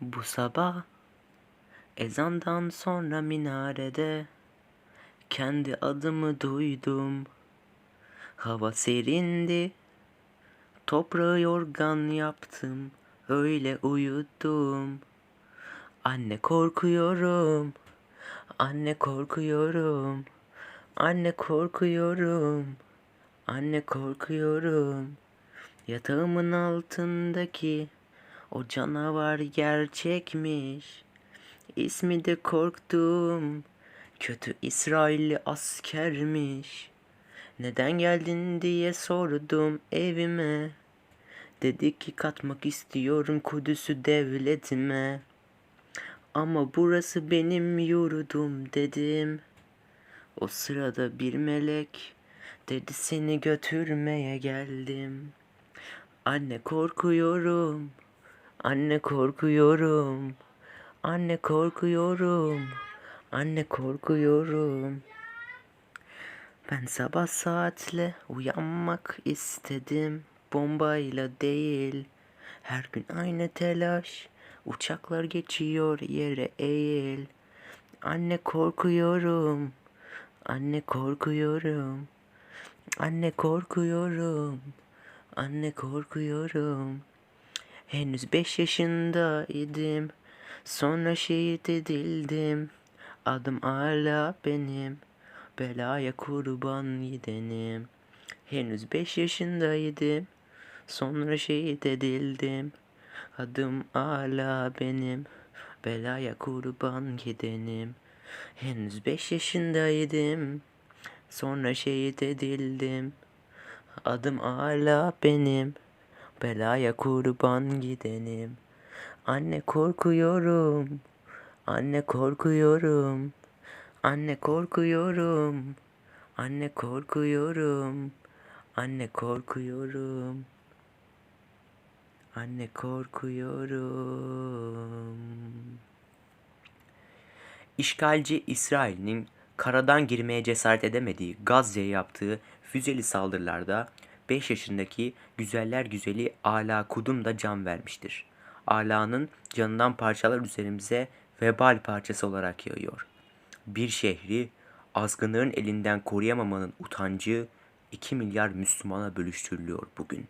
Bu sabah ezandan sonra minarede kendi adımı duydum. Hava serindi. Toprağı yorgan yaptım. Öyle uyudum. Anne korkuyorum. Anne korkuyorum. Anne korkuyorum. Anne korkuyorum. Yatağımın altındaki o canavar gerçekmiş. İsmi de korktum. Kötü İsrailli askermiş. Neden geldin diye sordum evime. Dedi ki katmak istiyorum Kudüs'ü devletime. Ama burası benim yurdum dedim. O sırada bir melek dedi seni götürmeye geldim. Anne korkuyorum. Anne korkuyorum. Anne korkuyorum. Anne korkuyorum. Ben sabah saatle uyanmak istedim. Bombayla değil. Her gün aynı telaş. Uçaklar geçiyor yere eğil. Anne korkuyorum. Anne korkuyorum. Anne korkuyorum. Anne korkuyorum. Henüz beş yaşındaydım. Sonra şehit edildim. Adım hala benim. Belaya kurban gidenim. Henüz beş yaşındaydım. Sonra şehit edildim. Adım hala benim. Belaya kurban gidenim. Henüz beş yaşındaydım. Sonra şehit edildim. Adım hala benim. Belaya kurban gidenim. Anne korkuyorum. Anne korkuyorum. Anne korkuyorum. Anne korkuyorum. Anne korkuyorum. Anne korkuyorum. İşgalci İsrail'in karadan girmeye cesaret edemediği Gazze'ye yaptığı füzeli saldırılarda 5 yaşındaki güzeller güzeli Ala Kudum da can vermiştir. Ala'nın canından parçalar üzerimize vebal parçası olarak yağıyor. Bir şehri azgınların elinden koruyamamanın utancı 2 milyar Müslümana bölüştürülüyor bugün.